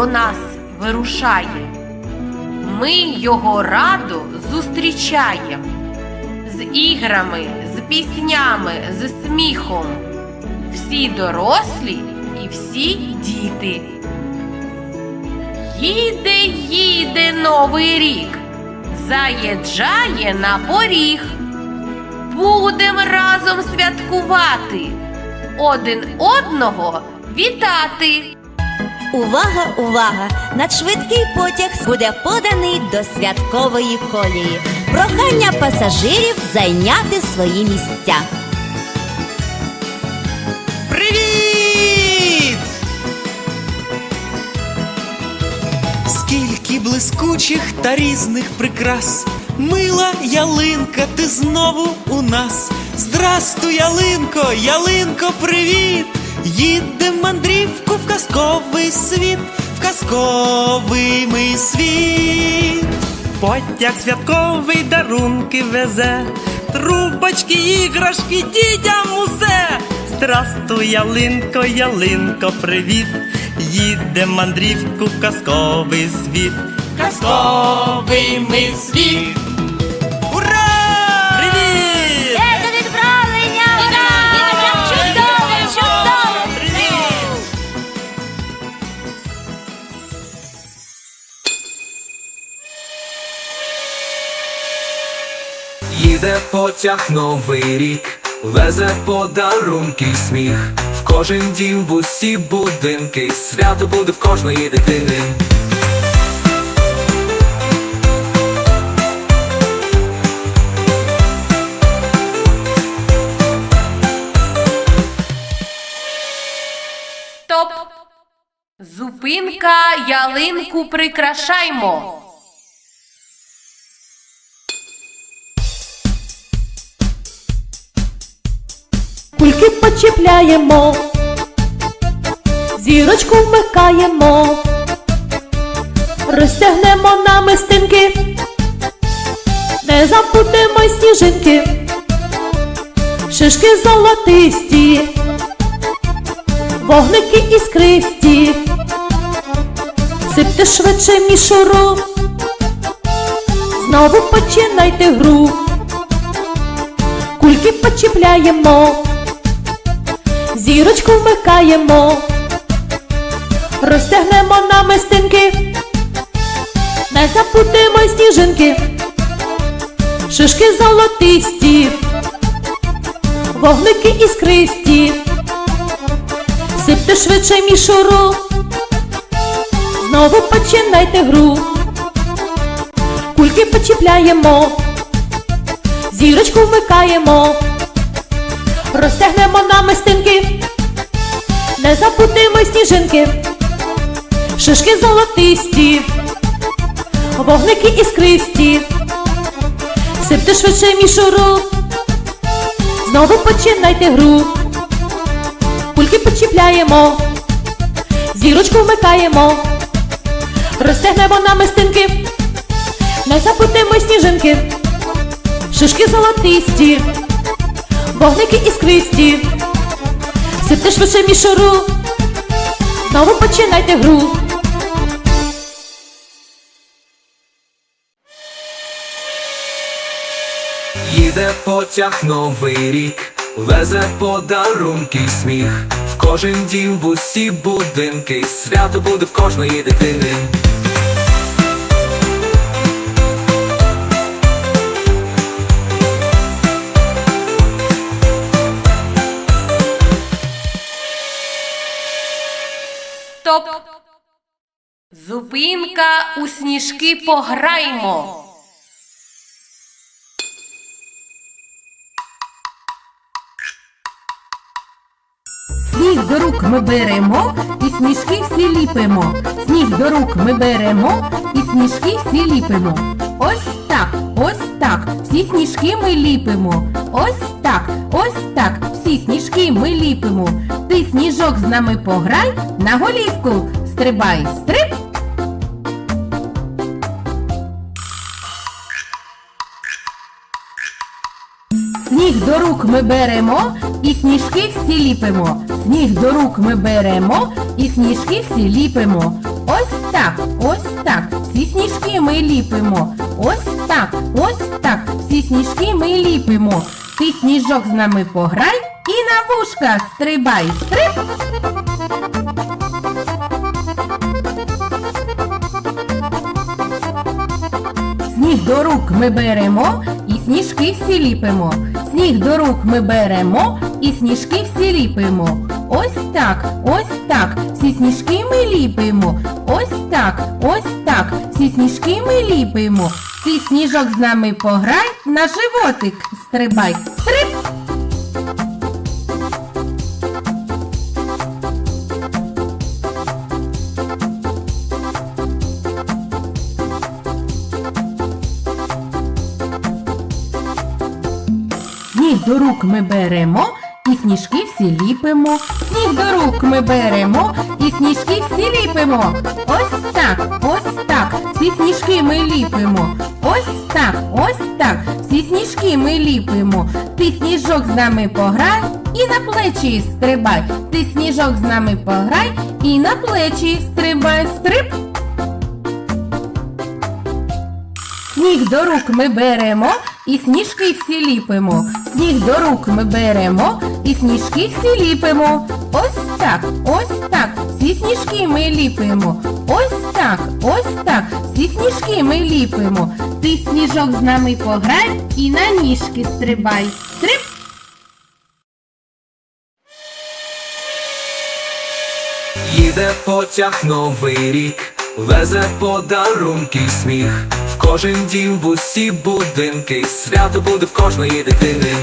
До нас вирушає. Ми його радо зустрічаємо з іграми, з піснями, з сміхом. Всі дорослі і всі діти. Їде, їде новий рік, заїжджає на поріг. Будем разом святкувати, один одного вітати. Увага, увага! Надшвидкий потяг буде поданий до святкової колії. Прохання пасажирів зайняти свої місця. Привіт! Скільки блискучих та різних прикрас. Мила ялинка, ти знову у нас. Здрастуй, ялинко, ялинко, привіт! Їдем мандрівку в казковий світ, в казковий ми світ. Потяг святковий дарунки везе, трубочки, іграшки, дітям усе. Здрастуй, ялинко, ялинко, привіт. Їдем мандрівку в казковий світ. Казковий ми світ. Потяг новий рік, везе подарунки сміх. В кожен дім в усі будинки, свято буде в кожної дитини. Стоп! Зупинка, ялинку прикрашаймо. Кульки почіпляємо, зірочку вмикаємо, розтягнемо намистинки, не забудемо сніжинки, шишки золотисті, вогники іскристі, сипте швидше мішуру, знову починайте гру. Кульки почіпляємо, зірочку вмикаємо, розтягнемо намистинки, не забудемо й сніжинки, шишки золотисті, вогники іскристі, сипте швидше мішуру, знову починайте гру. Кульки почіпляємо. Зірочку вмикаємо, розтягнемо намистинки, не забудемо й сніжинки, шишки золотисті, вогники іскристі, сипте швидше мішуру, знову починайте гру, кульки почіпляємо, зірочку вмикаємо, розтягнемо намистинки, не забудемо й сніжинки шишки золотисті, вогники іскристі, сипте швидше мішуру, знову починайте гру. Їде потяг новий рік, везе подарунки сміх. В кожен дім в усі будинки, свято буде в кожної дитини. Зупинка у сніжки пограймо. Сніг до рук ми беремо і сніжки всі ліпимо. Сніг до рук ми беремо і сніжки всі ліпимо. Ось так, ось так, всі сніжки ми ліпимо. Ось так, ось так, всі сніжки ми ліпимо. Ти сніжок з нами пограй, на голівку стрибай, стриб. Сніг до рук ми беремо і сніжки всі ліпимо. Сніг до рук ми беремо і сніжки всі ліпимо. Ось так, ось так, всі сніжки ми ліпимо. Ось так, ось так, всі сніжки ми ліпимо. Ти сніжок з нами пограй і на вушка стрибай. Стриб! Сніг до рук ми беремо і сніжки всі ліпимо. Сніг до рук ми беремо і сніжки всі ліпимо. Ось так, ось так, всі сніжки ми ліпимо. Ось так, ось так, всі сніжки ми ліпимо. Ти сніжок з нами пограй, на животик стрибай. Стриб! До рук ми беремо і сніжки всі ліпимо. Сніг до рук ми беремо і сніжки всі ліпимо. Ось так, ось так, всі сніжки ми ліпимо. Ось так, ось так, всі сніжки ми ліпимо. Ти сніжок з нами пограй і на плечі стрибай. Ти сніжок з нами пограй і на плечі стрибай. Стриб. Сніг до рук ми беремо і сніжки всі ліпимо. Сніг до рук ми беремо і сніжки всі ліпимо. Ось так, ось так, всі сніжки ми ліпимо. Ось так, ось так, всі сніжки ми ліпимо. Ти сніжок з нами пограй і на ніжки стрибай. Стриб! Їде потяг новий рік, везе подарунки сміх. Кожен дім в усі будинки, свято буде в кожної дитини.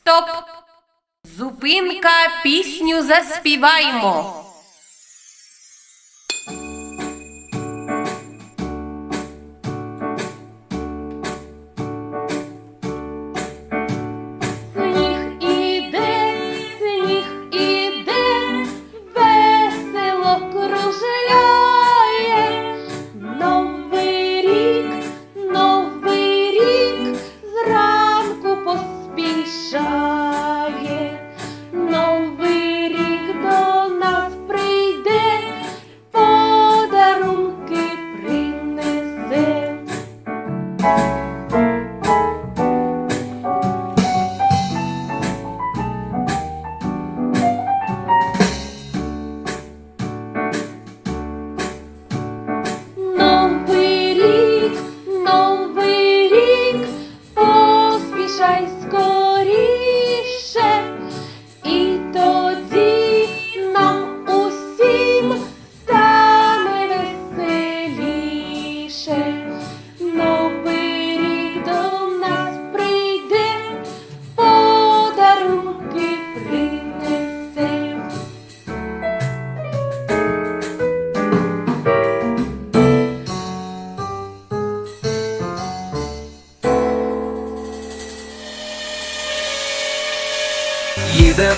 Стоп! Зупинка, пісню заспіваймо.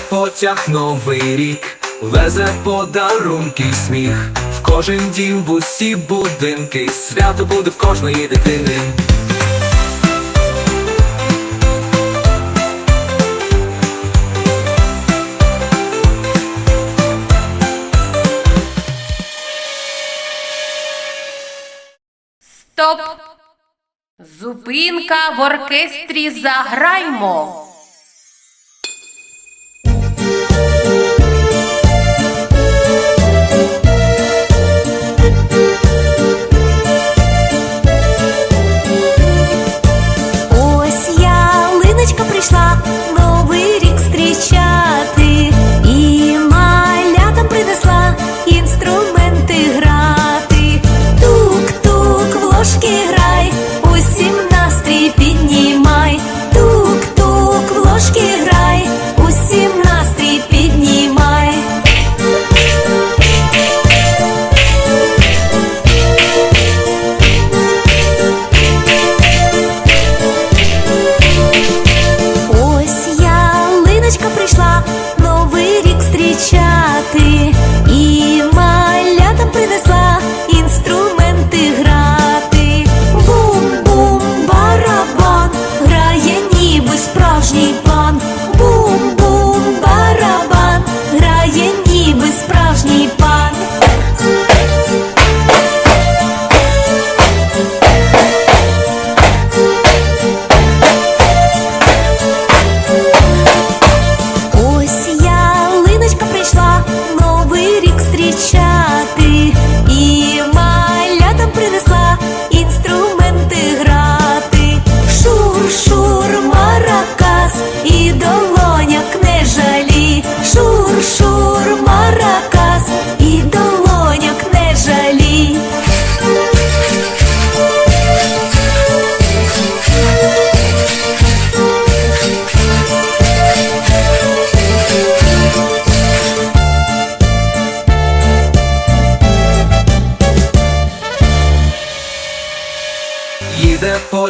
Потяг новий рік, везе подарунки сміх. В кожен дім в усі будинки, свято буде в кожної дитини. Стоп! Зупинка в оркестрі заграймо.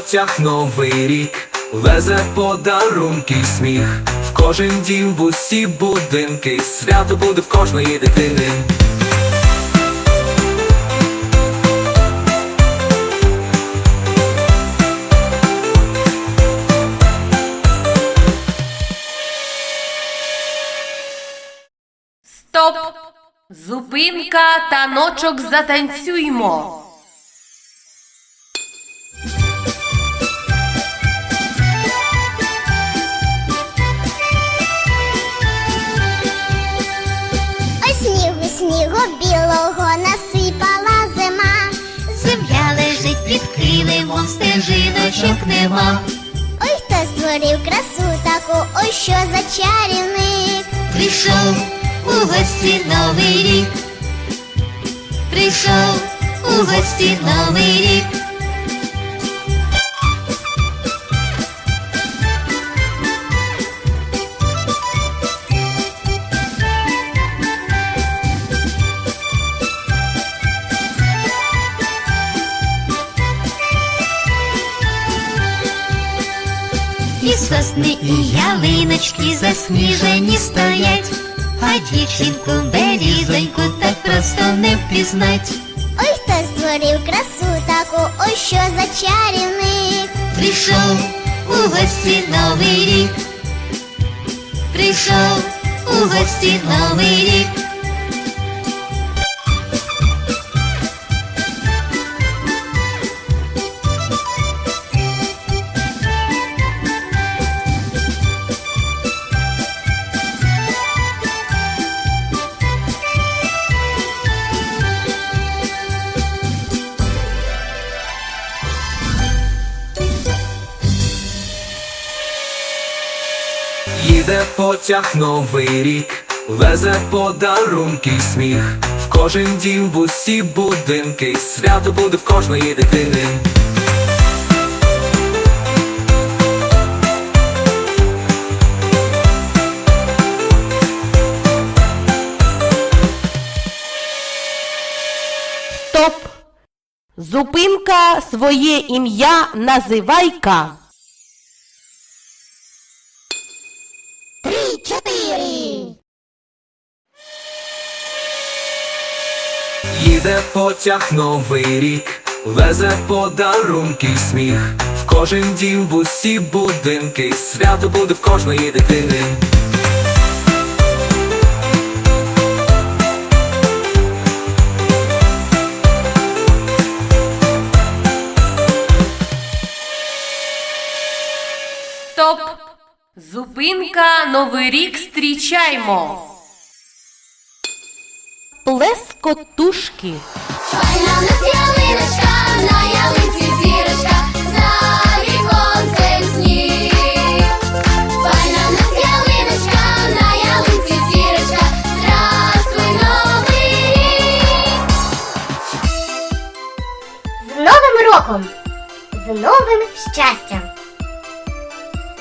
Потяг новий рік, везе подарунки сміх. В кожен дім в усі будинки, свято буде в кожної дитини. Стоп! Зупинка, таночок затанцюймо. Під килимом, стежиночок нема. Ой, хто створив красу таку, ой, що за чарівник. Прийшов у гості новий рік. Прийшов у гості новий рік. І сосни, і ялиночки засніжені стоять, а дівчинку берізоньку так просто не впізнать. Ой, хто створив красу таку, ой, що за чарівник. Прийшов у гості новий рік. Прийшов у гості новий рік. Потяг новий рік, везе подарунки й сміх. В кожен дім в усі будинки, свято буде в кожної дитини. Стоп! Зупинка, своє ім'я називайка. Їде потяг новий рік, везе подарунки й сміх. В кожен дім в усі будинки, свято буде в кожної дитини. Зупинка, новий рік зустрічаймо. Плескотушки. Файна в нас ялиночка, на ялинці зірочка, за віконцем сніг. Файна в нас ялиночка, на ялинці зірочка, здравствуй, новий рік. З Новим роком! З новим щастям!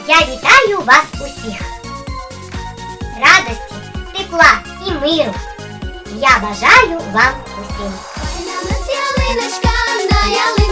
Я вітаю вас усіх! Радості, тепла і миру! Я бажаю вам усім! Ялиночка, на ялинці зірочка,